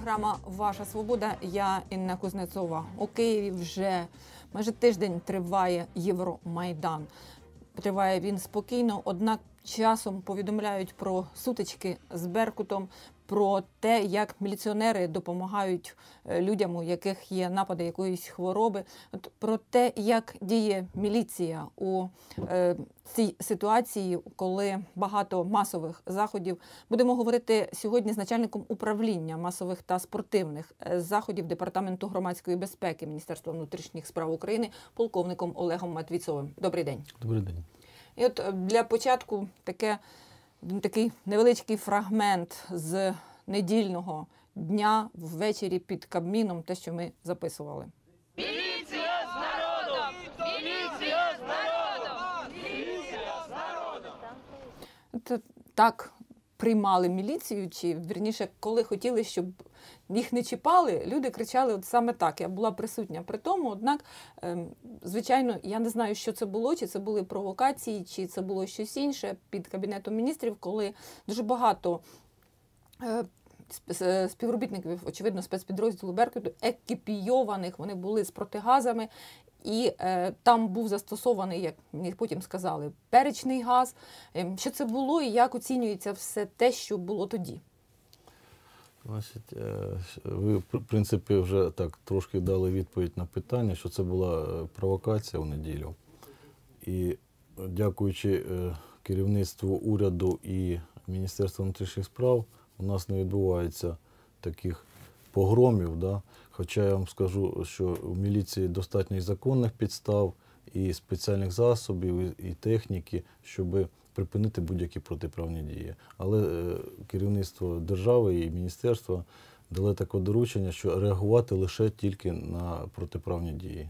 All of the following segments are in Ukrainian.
програма Ваша Свобода. Я Інна Кузнецова. У Києві вже майже тиждень триває Євромайдан. Триває він спокійно, однак часом повідомляють про сутички з Беркутом, про те, як міліціонери допомагають е, людям, у яких є напади якоїсь хвороби, От про те, як діє міліція у е, цій ситуації, коли багато масових заходів. Будемо говорити сьогодні з начальником управління масових та спортивних е, заходів департаменту громадської безпеки Міністерства внутрішніх справ України, полковником Олегом Матвійцовим. Добрий день. Добрий день. І от е, для початку таке, такий невеличкий фрагмент з недільного дня ввечері під Кабміном, те, що ми записували. Міліція з народом! Міліція з народом! Міліція з народом! От е, так приймали міліцію, чи вірніше, коли хотіли, щоб їх не чіпали, люди кричали от саме так. Я була присутня при тому. Однак, ем, звичайно, я не знаю, що це було, чи це були провокації, чи це було щось інше під кабінетом міністрів, коли дуже багато. е, е, Співробітників, очевидно, спецпідрозділу Беркуту, екіпійованих, вони були з протигазами, і е, там був застосований, як мені потім сказали, перечний газ. Ем, Що це було і як оцінюється все те, що було тоді? Значить, е, ви, в принципі, вже так трошки дали відповідь на питання, що це була е, провокація у неділю. І дякуючи е, керівництву уряду і Міністерству внутрішніх справ, у нас не відбувається таких погромів. Да? Хоча я вам скажу, що у міліції достатньо і законних підстав, і спеціальних засобів, і техніки, щоб припинити будь-які протиправні дії. Але е, керівництво держави і міністерства дали таке доручення, що реагувати лише тільки на протиправні дії.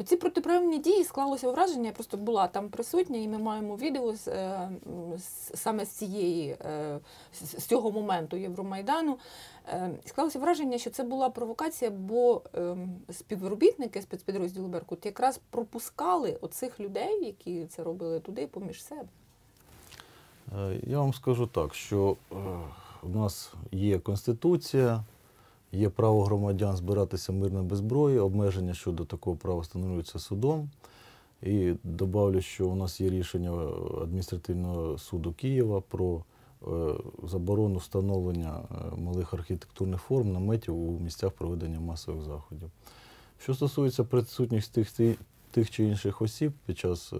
Оці протиправні дії склалося враження. Я просто була там присутня, і ми маємо відео з, е, з- саме з цієї е, з цього моменту Євромайдану. Склалося враження, що це була провокація, бо ем, співробітники спецпідрозділу Беркут якраз пропускали оцих людей, які це робили туди, поміж себе. Е, Я вам скажу так, що е, у нас є Конституція, є право громадян збиратися мирно без зброї, обмеження щодо такого права встановлюються судом. І добавлю, що у нас є рішення адміністративного суду Києва про е, заборону встановлення е, малих архітектурних форм наметів у місцях проведення масових заходів. Що стосується присутніх тих, тих чи інших осіб під час е,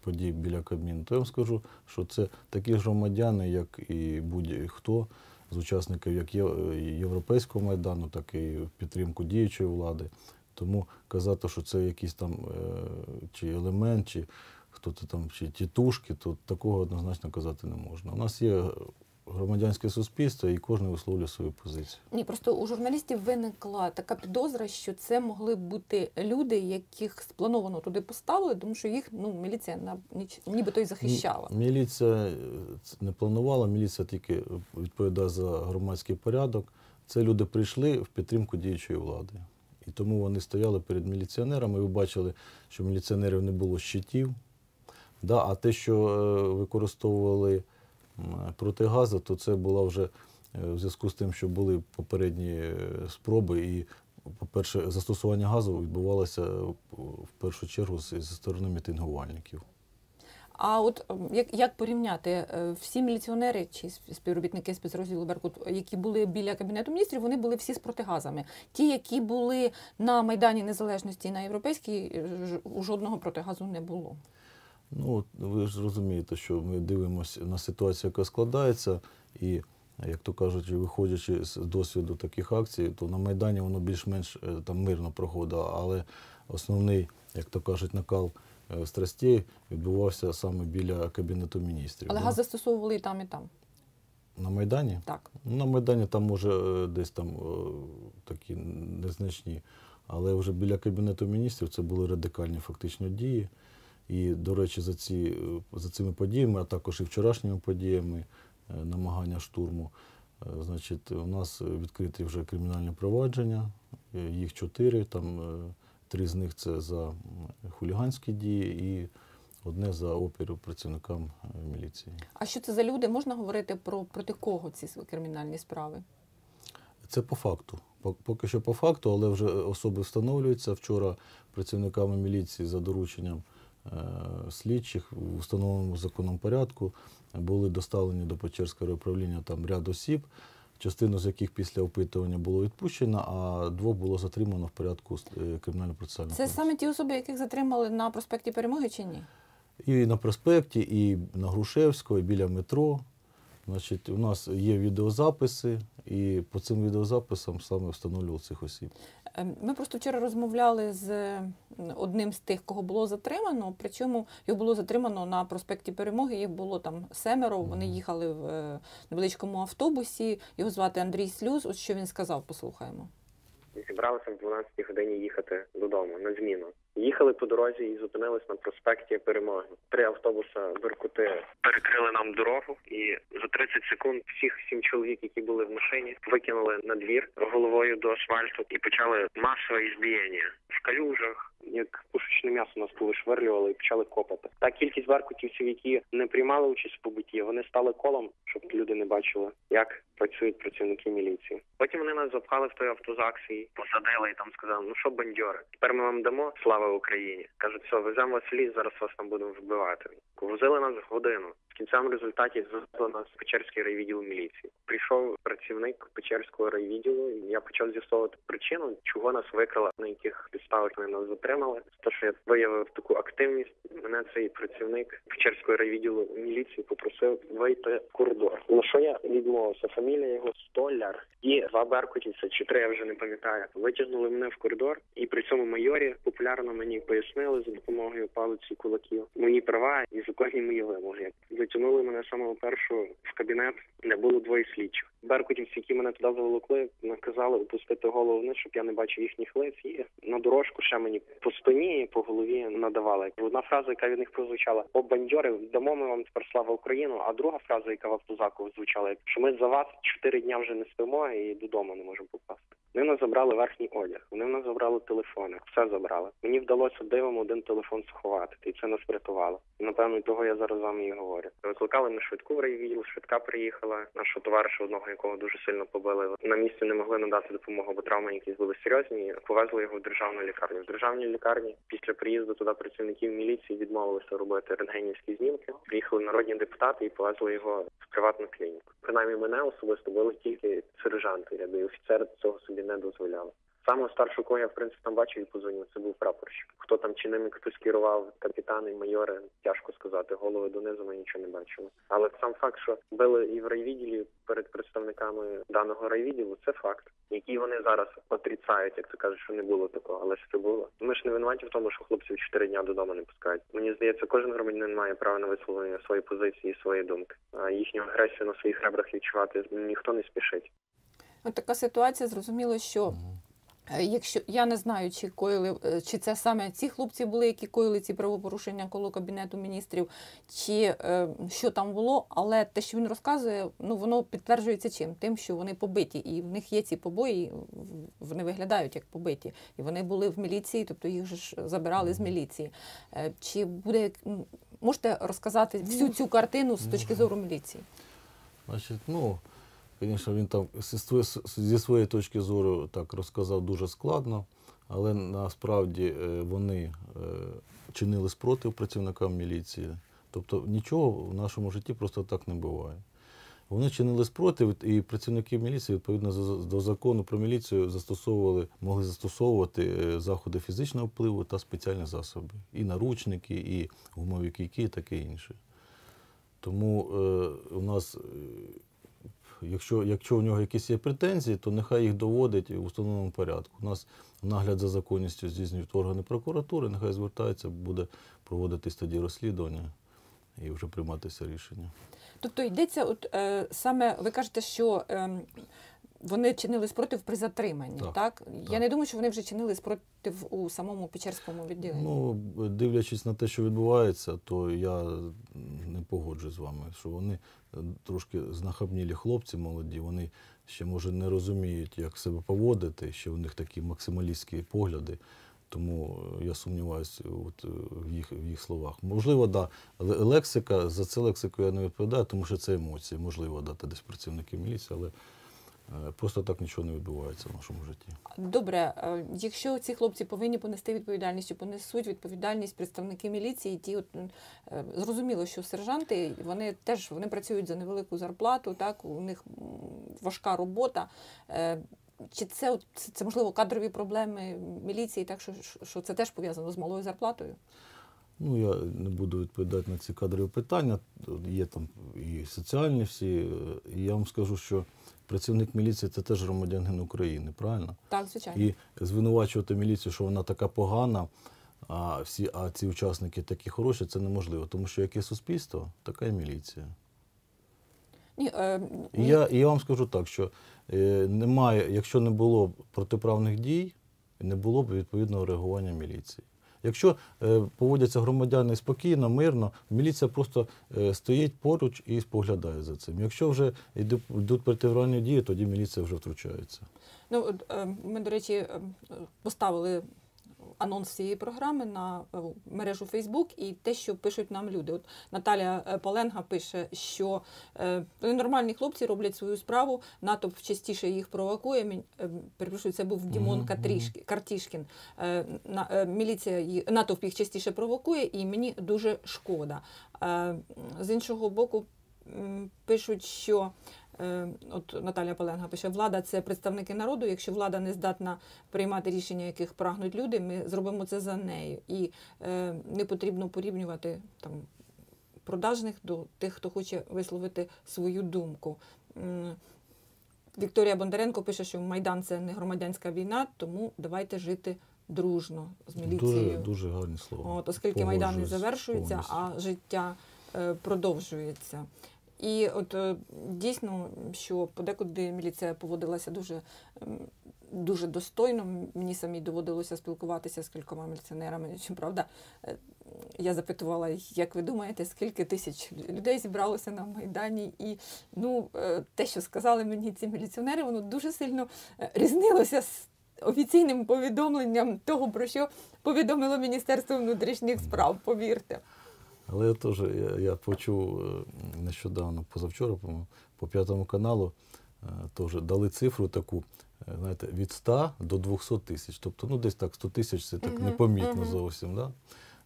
подій біля Кабміну, то я вам скажу, що це такі громадяни, як і будь-хто з учасників як Європейського майдану, так і в підтримку діючої влади. Тому казати, що це якийсь там е, чи елемент, чи хто-то там, чи тітушки, то такого однозначно казати не можна. У нас є громадянське суспільство, і кожен висловлює свою позицію. Ні, просто у журналістів виникла така підозра, що це могли бути люди, яких сплановано туди поставили, тому що їх ну міліція на нібито й захищала. Мі- Міліція е, не планувала, міліція тільки відповідає за громадський порядок. Це люди прийшли в підтримку діючої влади. І тому вони стояли перед міліціонерами. Ви бачили, що міліціонерів не було щитів. Да, а те, що е, використовували м, протигази, то це було вже е, в зв'язку з тим, що були попередні е, спроби. І, по-перше, застосування газу відбувалося е, в першу чергу зі сторони мітингувальників. А от як, як порівняти всі міліціонери чи співробітники спецрозділу Беркут, які були біля кабінету міністрів, вони були всі з протигазами. Ті, які були на майдані незалежності і на європейській, у жодного протигазу не було. Ну, ви ж розумієте, що ми дивимося на ситуацію, яка складається, і, як то кажуть, виходячи з досвіду таких акцій, то на Майдані воно більш-менш е, там мирно проходило, але основний, як то кажуть, накал е, страстей відбувався саме біля Кабінету міністрів. Але да. газ застосовували і там, і там. На Майдані? Так. Ну, На Майдані там може е, десь там такі незначні. Але вже біля Кабінету міністрів це були радикальні фактично дії. І, до речі, за, ці, е, за цими подіями, а також і вчорашніми подіями е, намагання штурму, е, значить, у нас відкриті вже кримінальні провадження, їх чотири, там три з них це за хуліганські дії і одне за опір працівникам міліції. А що це за люди? Можна говорити про проти кого ці кримінальні справи? Це по факту. Пок- Поки що по факту, але вже особи встановлюються. Вчора працівниками міліції за дорученням слідчих в установленому законом порядку були доставлені до Печерського управління там ряд осіб, частину з яких після опитування було відпущено, а двох було затримано в порядку е, кримінально-процесуального Це саме ті особи, яких затримали на проспекті Перемоги чи ні? І на проспекті, і на Грушевського, і біля метро. Значить, у нас є відеозаписи, і по цим відеозаписам саме встановлювали цих осіб. Ем, Ми просто вчора розмовляли з одним з тих, кого було затримано. Причому його було затримано на проспекті Перемоги. Їх було там семеро. Вони їхали в е, невеличкому автобусі. Його звати Андрій Слюз. От що він сказав, послухаємо. Зібралися в 12 годині їхати додому на зміну. Їхали по дорозі і зупинились на проспекті Перемоги. Три автобуса Беркути перекрили нам дорогу, і за 30 секунд всіх сім чоловік, які були в машині, викинули на двір головою до асфальту і почали масове ізбіяння в калюжах. Як пушечне м'ясо нас повишверлювали і почали копати. Та кількість беркутівців, які не приймали участь в побутті, вони стали колом, щоб люди не бачили, як працюють працівники міліції. Потім вони нас запхали в той автозак свій, посадили і там сказали, ну що бандьори, тепер ми вам дамо слава Україні. Кажуть, все, веземо вас ліс, зараз вас там будемо вбивати. Возили нас годину. В результаті завезли нас Печерський райвідділ міліції. Прийшов працівник Печерського райвідділу, і я почав з'ясовувати причину, чого нас викрали, на яких підставах вони нас затримали. Те, що я виявив таку активність, мене цей працівник Печерського райвідділу міліції попросив вийти в коридор. На що я відмовився? Фамілія його Столяр і два беркутівця, чи три я вже не пам'ятаю. Витягнули мене в коридор, і при цьому майорі популярно мені пояснили за допомогою палиці кулаків мої права і законні мої вимоги. Затягнули мене самого першого в кабінет, де було двоє слідчих. Беркутівці, які мене туди заволокли, наказали опустити голову вниз, щоб я не бачив їхніх лиць. І на дорожку ще мені по спині по голові надавали. Одна фраза, яка від них прозвучала: О, бандьори, дамо ми вам тепер слава Україну. А друга фраза, яка в автозаку звучала, що ми за вас чотири дня вже не спимо і додому не можемо попасти. Вони в нас забрали верхній одяг, вони в нас забрали телефони, все забрали. Мені вдалося дивом один телефон сховати, і це нас врятувало. Напевно того я зараз з вами і говорю. Викликали ми швидку в райвідділ, швидка приїхала. Нашого товариша, одного якого дуже сильно побили. На місці не могли надати допомогу, бо травми якісь були серйозні. Повезли його в державну лікарню. В державній лікарні після приїзду туди працівників міліції відмовилися робити рентгенівські знімки. Приїхали народні депутати і повезли його в приватну клініку. Принаймні мене особисто були тільки сержанти, ряди і офіцери цього собі не дозволяли. Самого старшого, кого я в принципі там бачив і позвонив, це був прапорщик. Хто там чи ними хтось керував, капітани, майори, тяжко сказати. Голови донизу ми нічого не бачили. Але сам факт, що били і в райвідділі перед представниками даного райвідділу, це факт, який вони зараз отрицають, як то кажуть, що не було такого, але ж це було. Ми ж не винуваті в тому, що хлопців чотири дня додому не пускають. Мені здається, кожен громадянин має право на висловлення своєї позиції, і своєї думки. А їхню агресію на своїх ребрах відчувати ніхто не спішить. От така ситуація, зрозуміло, що. е, Якщо я не знаю, чи коїли, е, чи це саме ці хлопці були, які коїли ці правопорушення коло кабінету міністрів, чи е, що там було, але те, що він розказує, ну воно підтверджується чим? Тим, що вони побиті, і в них є ці побої, вони виглядають як побиті, і вони були в міліції, тобто їх ж забирали з міліції. Е, Чи буде можете розказати всю цю картину з точки зору міліції? Значить, ну, звісно, він там зі своєї, точки зору так розказав дуже складно, але насправді е, вони е, чинили спротив працівникам міліції. Тобто нічого в нашому житті просто так не буває. Вони чинили спротив, і працівники міліції, відповідно до закону про міліцію, застосовували, могли застосовувати е, заходи фізичного впливу та спеціальні засоби. І наручники, і гумові кійки, і таке інше. Тому е, у нас, якщо, якщо у нього якісь є претензії, то нехай їх доводить в установленому порядку. У нас нагляд за законністю здійснюють органи прокуратури, нехай звертається, буде проводитись тоді розслідування і вже прийматися рішення. Тобто йдеться, от е, саме ви кажете, що ем, вони чинили спротив при затриманні, так? Так, Я не думаю, що вони вже чинили спротив у самому Печерському відділенні. Ну, дивлячись на те, що відбувається, то я не погоджуюсь з вами, що вони е, трошки знахабнілі хлопці молоді, вони ще, може, не розуміють, як себе поводити, ще у них такі максималістські погляди. Тому е, я сумніваюся от, е, в, їх, в їх словах. Можливо, да, лексика, за це лексику я не відповідаю, тому що це емоції. Можливо, да, це десь працівники міліції, але Просто так нічого не відбувається в нашому житті. Добре, е, якщо ці хлопці повинні понести відповідальність, чи понесуть відповідальність представники міліції, ті от е, зрозуміло, що сержанти вони теж вони працюють за невелику зарплату, так у них важка робота. Е, Чи це, от- це, це можливо кадрові проблеми міліції, так що, що це теж пов'язано з малою зарплатою? Ну, я не буду відповідати на ці кадрові питання. Є там і соціальні всі. е, І я вам скажу, що працівник міліції це теж громадянин України, правильно? Так, звичайно. І звинувачувати міліцію, що вона така погана, а всі, а ці учасники такі хороші, це неможливо. Тому що яке суспільство, така і міліція. Ні, е, ні- я, я вам скажу так, що е, немає, якщо не було протиправних дій, не було б відповідного реагування міліції. Якщо е, поводяться громадяни спокійно, мирно, міліція просто е, стоїть поруч і споглядає за цим. Якщо вже йдуть протиправні дії, тоді міліція вже втручається. Ну, е, ми, до речі, поставили анонс цієї програми на е, мережу Фейсбук і те, що пишуть нам люди. От Наталя е, Паленга пише, що е, нормальні хлопці роблять свою справу, натовп частіше їх провокує. Перепрошую, це був Дімон Картішкін. Міліція натовп їх частіше провокує, і мені дуже шкода. З іншого боку, пишуть, що от Наталя Паленга пише: влада це представники народу. Якщо влада не здатна приймати рішення, яких прагнуть люди, ми зробимо це за нею. І е, не потрібно порівнювати там продажних до тих, хто хоче висловити свою думку. Вікторія Бондаренко пише, що Майдан це не громадянська війна, тому давайте жити дружно з Дуже, міліцією. дуже гарні слова. От, оскільки Майдан не завершується, повністю. а життя е, продовжується. І от е, дійсно, що подекуди міліція поводилася дуже, ем, дуже достойно. Мені самі доводилося спілкуватися з кількома міліціонерами. Щоправда, е, я запитувала, як ви думаєте, скільки тисяч людей зібралося на Майдані? І ну, е, те, що сказали мені ці міліціонери, воно дуже сильно різнилося з офіційним повідомленням того, про що повідомило Міністерство внутрішніх справ, повірте. Але я теж я, я почув е, нещодавно, позавчора, по-моєму, по п'ятому каналу е, теж дали цифру таку, е, знаєте, від 100 до 200 тисяч. Тобто, ну десь так 100 тисяч це так непомітно зовсім. Да?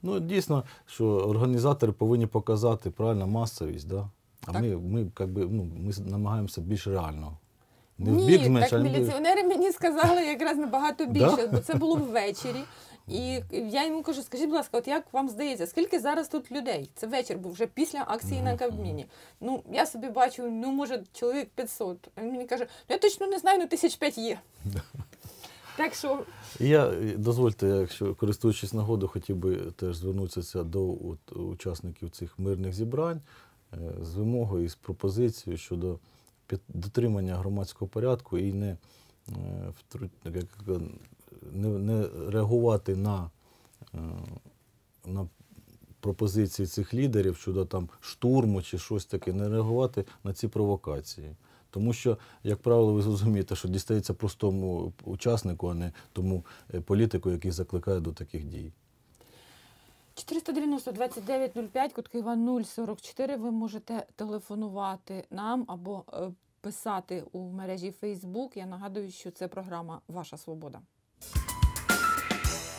Ну, дійсно, що організатори повинні показати правильно масовість, да? а Так. ми, ми, как би, ну, ми намагаємося більш реально. Не в Ні, бік так міліціонери мені сказали якраз набагато Да? більше, бо це було ввечері. І я йому кажу, скажіть, будь ласка, от як вам здається, скільки зараз тут людей? Це вечір був вже після акції на Кабміні. Ну, я собі бачу, ну, може, чоловік 500. А він мені каже, ну я точно не знаю, ну тисяч п'ять є. Так що Я дозвольте, якщо користуючись нагодою, хотів би теж звернутися до от, учасників цих мирних зібрань е, з вимогою і з пропозицією щодо дотримання громадського порядку і не, е, як, не, не реагувати на, е, на пропозиції цих лідерів щодо там штурму чи щось таке, не реагувати на ці провокації. Тому що, як правило, ви зрозумієте, що дістається простому учаснику, а не тому е, політику, який закликає до таких дій. 490 2905, код Києва 044. Ви можете телефонувати нам або е, писати у мережі Facebook. Я нагадую, що це програма Ваша Свобода.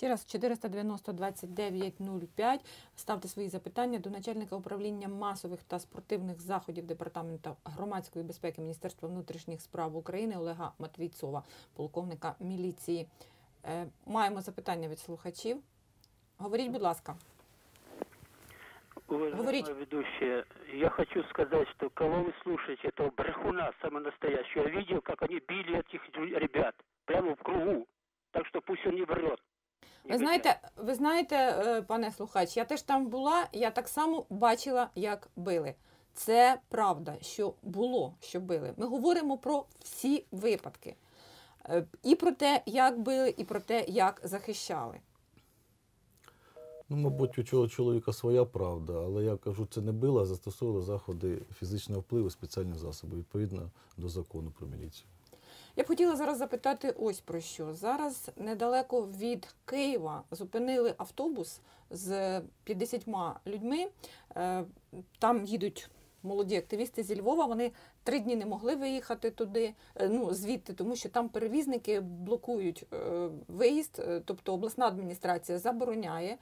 Ще раз 490 2905. Ставте свої запитання до начальника управління масових та спортивних заходів департаменту громадської безпеки Міністерства внутрішніх справ України Олега Матвійцова, полковника міліції. Е, маємо запитання від слухачів. Говоріть, будь ласка. Говорите. Уважаемая ведущая, я хочу сказать, что кого вы слушаете, этого брехуна самого настоящего. Я видел, как они били этих ребят прямо в кругу. Так что пусть он не врет. Ви знаєте, ви знаєте, пане слухач, я теж там була, я так само бачила, як били. Це правда, що було, що били. Ми говоримо про всі випадки. Е, І про те, як били, і про те, як захищали. Ну, мабуть, у цього чоловіка своя правда, але я кажу, це не било, а застосовували заходи фізичного впливу, спеціальні засоби, відповідно до закону про міліцію. Я б хотіла зараз запитати ось про що. Зараз недалеко від Києва зупинили автобус з 50 людьми. Е, Там їдуть молоді активісти зі Львова. Вони три дні не могли виїхати туди, е, ну звідти, тому що там перевізники блокують е, виїзд, тобто обласна адміністрація забороняє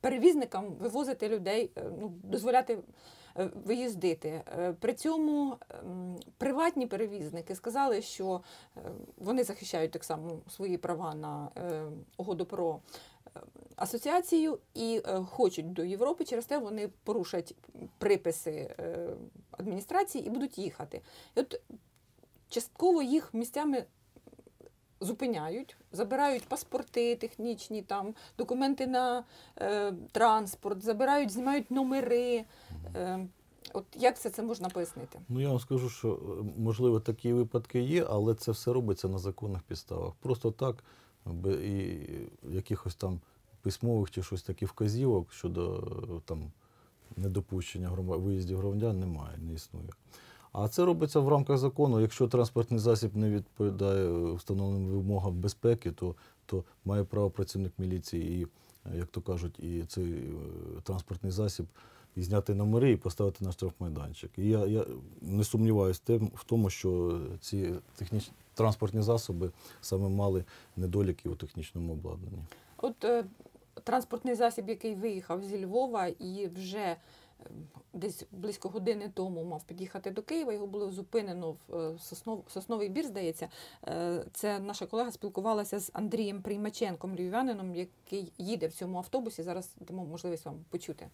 перевізникам вивозити людей, ну, дозволяти виїздити. Е, При цьому ем, приватні перевізники сказали, що е, вони захищають так само свої права на е, угоду про е, асоціацію і е, хочуть до Європи. Через те вони порушать приписи е, адміністрації і будуть їхати. І от частково їх місцями зупиняють, забирають паспорти технічні, там, документи на е, транспорт, забирають, знімають номери. Е, от як все це можна пояснити? Ну, я вам скажу, що е, можливо такі випадки є, але це все робиться на законних підставах. Просто так, і якихось там письмових чи щось таких вказівок щодо е, там недопущення виїздів громадян немає, не існує. А це робиться в рамках закону. Якщо транспортний засіб не відповідає встановленим вимогам безпеки, то, то має право працівник міліції і, як то кажуть, і цей е, транспортний засіб і зняти номери і поставити на штрафмайданчик. І я, я не сумніваюся в тому, що ці технічні транспортні засоби саме мали недоліки у технічному обладнанні. От е, транспортний засіб, який виїхав зі Львова і вже десь близько години тому мав під'їхати до Києва, його було зупинено в е, Соснов, Сосновий бір, здається. Е, Це наша колега спілкувалася з Андрієм Приймаченком, львів'янином, який їде в цьому автобусі. Зараз дамо можливість вам почути.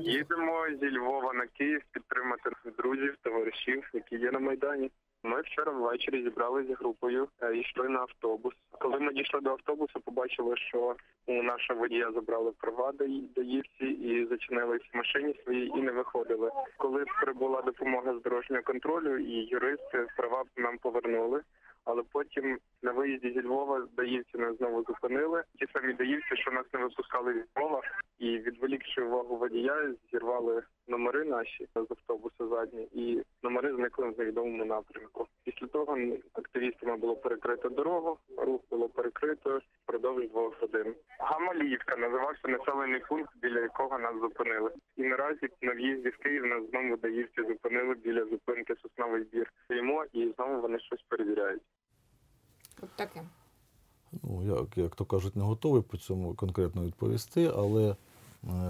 Їдемо зі Львова на Київ підтримати друзів, товаришів, які є на Майдані. Ми вчора ввечері зібралися групою е, йшли на автобус. Коли ми дійшли до автобусу, побачили, що у нашого водія забрали права даївці і зачинились в машині своїй і не виходили. Коли прибула допомога з дорожнього контролю, і юристи права нам повернули. Але потім на виїзді зі Львова даївці нас знову зупинили. Ті самі даївці, що нас не випускали зі Львова, і відволікши увагу водія, зірвали номери наші з автобуса задні, і номери зникли в невідомому напрямку. Після того активістами було перекрито дорогу, рух було перекрито впродовж двох годин. Гамаліївка називався населений пункт, біля якого нас зупинили. І наразі на в'їзді в Київ нас знову даївці зупинили біля зупинки Сосновий Бір. Стоїмо і знову вони щось перевіряють. От таке. Ну, як, як то кажуть, не готовий по цьому конкретно відповісти, але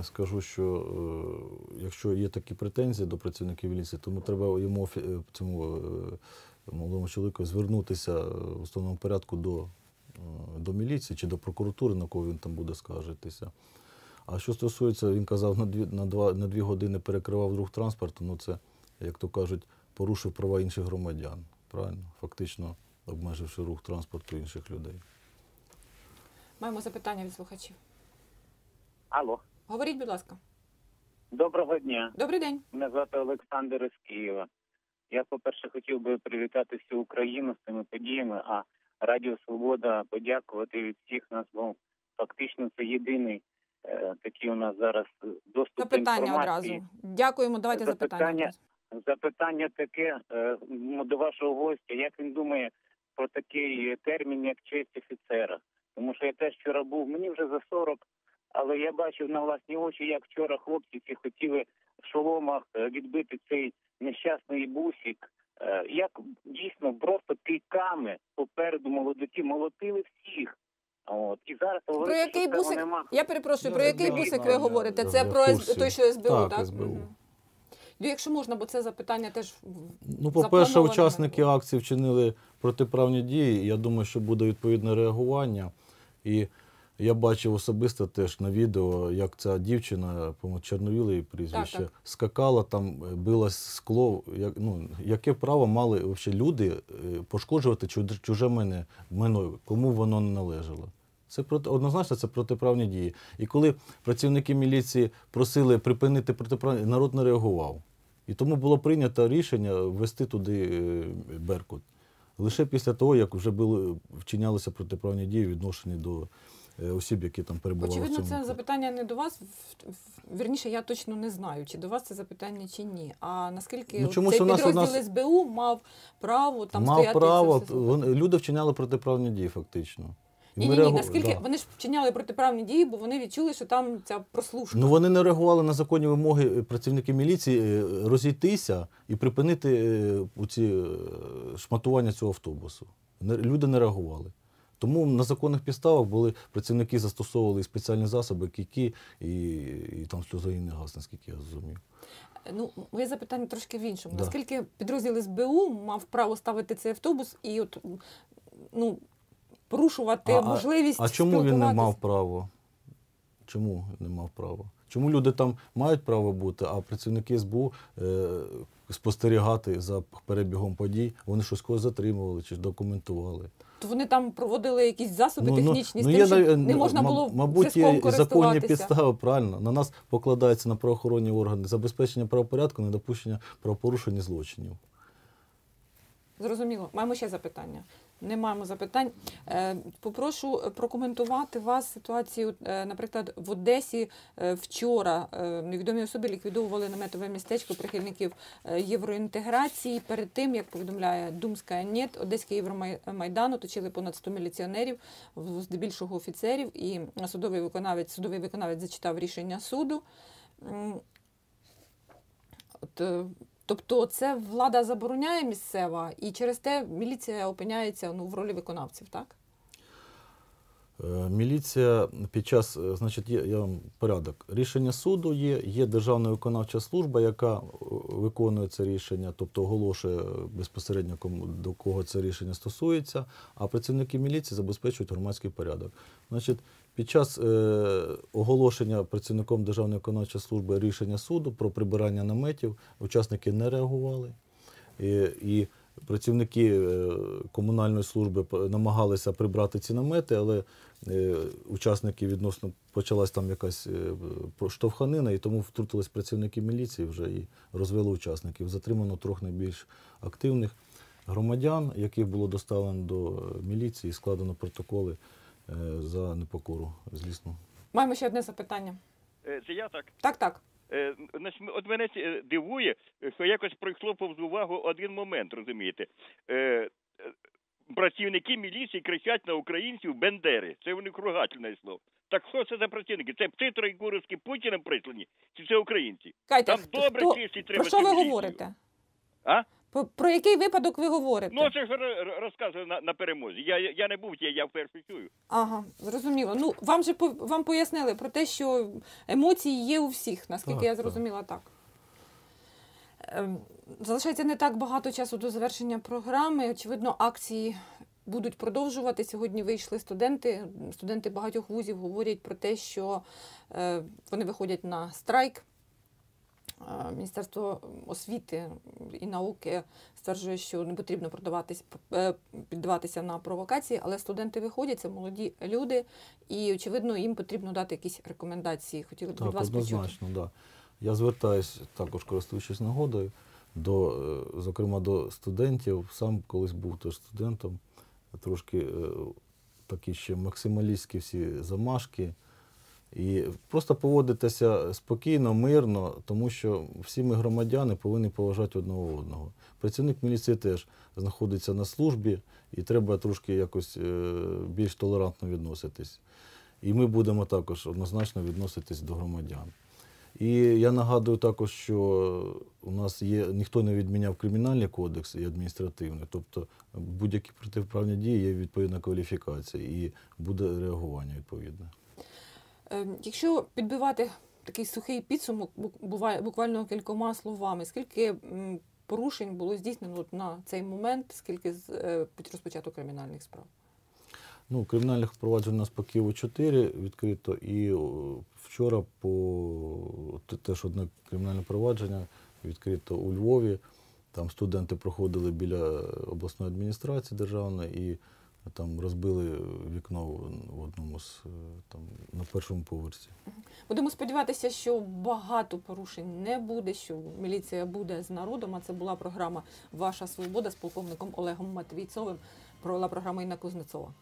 скажу, що е, якщо є такі претензії до працівників міліції, тому треба йому е, цьому е, молодому чоловіку звернутися е, в основному порядку до, е, до міліції чи до прокуратури, на кого він там буде скаржитися. А що стосується, він казав, на дві, на, два, на дві години перекривав рух транспорту, ну це, як то кажуть, порушив права інших громадян. Правильно? Фактично обмеживши рух транспорту інших людей. Маємо запитання від слухачів. Алло, Говоріть, будь ласка. доброго дня. Добрий день. Мене звати Олександр із Києва. Я, по-перше, хотів би привітати всю Україну з цими подіями, а Радіо Свобода подякувати від всіх нас, бо фактично це єдиний е, такий у нас зараз доступ до Запитання інформації. одразу. Дякуємо. Давайте запитання. Запитання. Запитання таке е, до вашого гостя. Як він думає про такий термін, як честь офіцера? Тому що я теж вчора був, мені вже за 40, але я бачив на власні очі, як вчора хлопці ці хотіли в шоломах е, відбити цей нещасний бусик. Е, Як дійсно просто кийками попереду молодики молотили всіх. От і зараз Про говорити, який що бусик? нема. Я перепрошую, про який знаю, бусик ви говорите? я- Це я про той, що СБУ, так? Так, СБУ. Мгм. Ну, якщо можна, бо це запитання теж Ну, по-перше, учасники акції вчинили протиправні дії. Я думаю, що буде відповідне реагування. І я бачив особисто теж на відео, як ця дівчина, по-моєму, Чорновіла її прізвище, Так, так. скакала, там е, билось скло. Як, ну, яке право мали вообще люди е, пошкоджувати чуже, чуже мене, кому воно не належало? Це проти, однозначно це протиправні дії. І коли працівники міліції просили припинити протиправні, народ не реагував. І тому було прийнято рішення ввести туди е, Беркут. Лише після того, як вже були, вчинялися протиправні дії, відношені до осіб, які там перебували в Очевидно, цьому. це запитання не до вас. в- в- Вірніше, я точно не знаю, чи до вас це запитання, чи ні. А наскільки Ну, чомусь цей у нас- у підрозділ нас- СБУ мав право там Мав стояти і це все вони, люди вчиняли протиправні дії, фактично. Ні, ні, ні, реагу- наскільки да. вони ж вчиняли протиправні дії, бо вони відчули, що там ця прослушка. Ну вони не реагували на законні вимоги е, працівників міліції е, розійтися і припинити е, ці е, шматування цього автобусу. Люди не реагували. Тому на законних підставах були працівники застосовували спеціальні засоби, кійки і, і там сльозогінний газ, наскільки я зрозумів. Ну, моє запитання трошки в іншому. Да. Наскільки підрозділ СБУ мав право ставити цей автобус і от, ну, порушувати можливість а чому він не мав право? Чому не мав права? Чому люди там мають право бути, а працівники СБУ е, спостерігати за перебігом подій, вони щось когось затримували чи документували? То вони там проводили якісь засоби Ну, технічні, ну, з тим, що не можна було мабуть, є законні підстави, правильно. На нас покладаються на правоохоронні органи забезпечення правопорядку, недопущення правопорушень і злочинів. Зрозуміло. Маємо ще запитання. Не маємо запитань. Е, Попрошу прокоментувати вас ситуацію. е, Наприклад, в Одесі е, вчора невідомі особи ліквідовували наметове містечко прихильників євроінтеграції. Перед тим, як повідомляє Думська НЕТ, Одеський Євромайдан оточили понад 100 міліціонерів, здебільшого офіцерів, і судовий виконавець, судовий виконавець зачитав рішення суду. От, тобто це влада забороняє місцева, і через те міліція опиняється ну, в ролі виконавців, так? Е, Міліція під час, е, значить, є я вам порядок. Рішення суду є, є Державна виконавча служба, яка е, виконує це рішення, тобто оголошує безпосередньо кому до кого це рішення стосується, а працівники міліції забезпечують громадський порядок. Значить, під час е, оголошення працівником Державної виконавчої служби рішення суду про прибирання наметів учасники не реагували. І, і працівники е, комунальної служби намагалися прибрати ці намети, але е, учасники відносно почалась там якась е, штовханина, і тому втрутились працівники міліції вже і розвели учасників. Затримано трьох найбільш активних громадян, яких було доставлено до міліції і складено протоколи за непокору злісну. Маємо ще одне запитання. Це я так. Так, так. Е, значить, От мене е, дивує, що якось пройшло повз увагу один момент, розумієте. Е, Працівники міліції кричать на українців Бендери. Це вони кругательне слово. Так що це за працівники? Це пти і курівські Путіним прислані, чи це українці? Кайте, Там добре хто- чисті треба. про що ви міліцію. говорите? А? Про, про який випадок ви говорите? Ну, це ж ро- ро- розказую на, на перемозі. Я, я, не був, я, я вперше чую. Ага, зрозуміло. Ну, вам же по- вам пояснили про те, що емоції є у всіх, наскільки Так, я зрозуміла так. Ем, Залишається не так багато часу до завершення програми. Очевидно, акції будуть продовжувати. Сьогодні вийшли студенти. Студенти багатьох вузів говорять про те, що е, вони виходять на страйк. Міністерство освіти і науки стверджує, що не потрібно продаватись, е, піддаватися на провокації, але студенти виходять, це молоді люди, і очевидно, їм потрібно дати якісь рекомендації. Хотіли б від вас почути. однозначно, да. Я звертаюся також, користуючись нагодою, до, е, зокрема до студентів. Сам колись був теж студентом, трошки е, такі ще максималістські всі замашки. І просто поводитися спокійно, мирно, тому що всі ми громадяни повинні поважати одного одного. Працівник міліції теж знаходиться на службі, і треба трошки якось е, більш толерантно відноситись. І ми будемо також однозначно відноситись до громадян. І я нагадую також, що у нас є ніхто не відміняв кримінальний кодекс і адміністративний, тобто будь-які протиправні дії є відповідна кваліфікація і буде реагування відповідне. Е, Якщо підбивати такий сухий підсумок, буває буквально кількома словами, скільки порушень було здійснено на цей момент, скільки з- е, розпочато кримінальних справ? Ну, кримінальних проваджень у нас по Києву 4 відкрито, і вчора по теж одне кримінальне провадження відкрито у Львові. Там студенти проходили біля обласної адміністрації державної і там розбили вікно в одному з е, там на першому поверсі. Будемо сподіватися, що багато порушень не буде, що міліція буде з народом. А це була програма Ваша свобода з полковником Олегом Матвійцовим. Провела програму Інна Кузнецова.